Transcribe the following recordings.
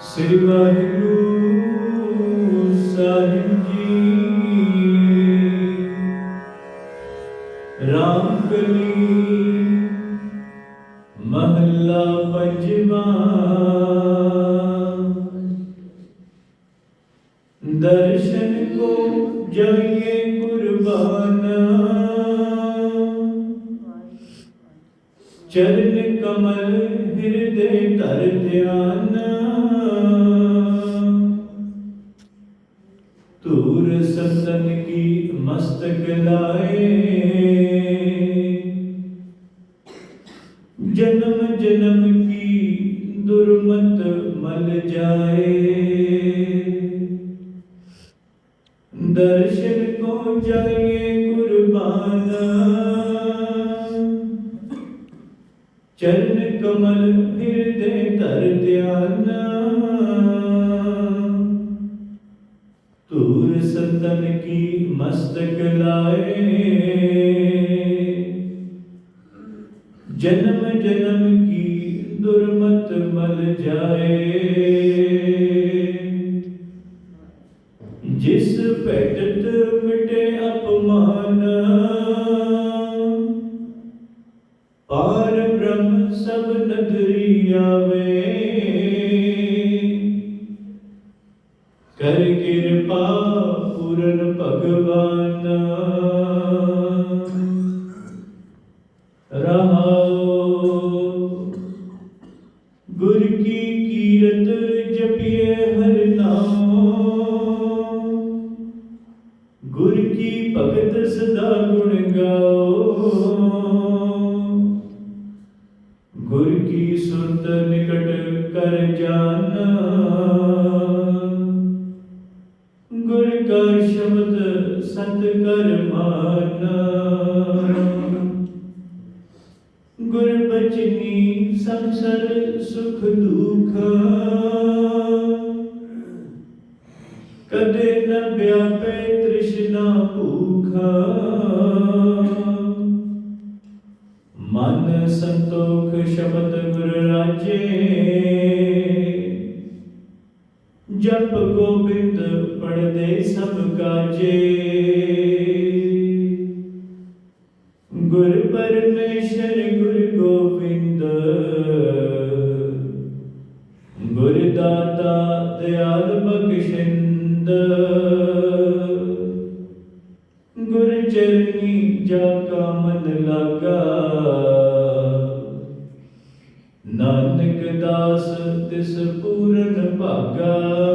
ਸ੍ਰੀ ਵਾਹਿਗੁਰੂ ਸਾਹਿਬ ਜੀ। ਰਾਮ ਕਲੀ ਮਹੱਲਾ ਪੰਜਵਾਂ। ਦਰਸ਼ਨ ਕੋ ਜਾਈਏ ਕੁਰਬਾਨਾ ਚਰਨ ਕਮਲ ਹਿਰਦੇ ਧਰ ਧਿਆਨ ਤੂਰ ਸੰਤਨ ਕੀ ਮਸਤਕ ਲਾਏ ਜਨਮ ਜਨਮ ਕੀ ਦੁਰਮਤ ਮਲ ਜਾਏ ਦਰਸ਼ਨ ਕੋ ਜਾਈਏ ਕੁਰਬਾਨਾ ਕਮਲ ਹਿਰਦੇ ਧਰ ਧਿਆਨ। ਤੂਰ ਸੰਤਨ ਕੀ ਮਸਤਕ ਲਾਏ। ਜਨਮ ਜਨਮ ਕੀ ਦੁਰਮਤ ਮਲ ਜਾਏ। ਜਿਸ ਭਟਤ ਮਿਟੇ ਅਪਮਾਨ। ਪਾਰ ਬ੍ਰਹਮ ਸਭ ਨਦਰੀ ਆਵੇ। ਕਰ ਕਿਰਪਾ ਪੂਰਨ ਭਗਵਾਨ ਰਹਾਉ ਗੁਰ ਕੀ ਸੰਤ ਕਰ ਮਾਨਾ। ਗੁਰ ਬਚਨੀ ਸੰਸਰ ਸੁਖ ਦੁਖ। ਕਦੇ ਨ ਵਿਆਪੇ ਤ੍ਰਿਸ਼ਨਾ ਭੂਖਾ। ਮਨ ਸੰਤੋਖ ਸ਼ਬਦ ਗੁਰ ਰਾਜੇ। ਜਪ ਗੋਬਿੰਦ ਪੜਦੇ ਸਭ ਕਾਜੇ। ਗੁਰ ਪਰਮੇਸ਼ਰ, ਗੁਰ ਗੋਬਿੰਦ, ਗੁਰ ਦਾਤਾ ਦਿਆਲ ਬਖਸ਼ਿੰਦ, ਗੁਰ ਚਰਨੀ ਜਾ ਕਾ ਮਨ ਲਾਗਾ। ਨਾਨਕ ਦਾਸ ਤਿਸ ਪੂਰਨ ਭਾਗਾ।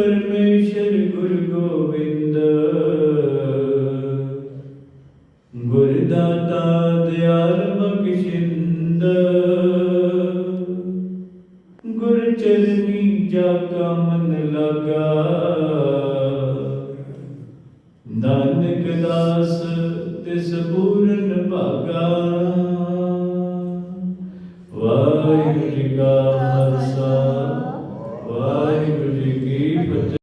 ਪਰਮੇਸ਼ਰ ਗੁਰ ਗੋਬਿੰਦ ਗੁਰ ਦਾਤਾ ਦਿਆਲ ਬਖਸ਼ਿੰਦ ਗੁਰ ਚਰਨੀ ਜਾ ਕਾ ਮਨ ਲਗਾ ਨਾਨਕ ਦਾਸ ਤਿਸ ਪੂਰਨ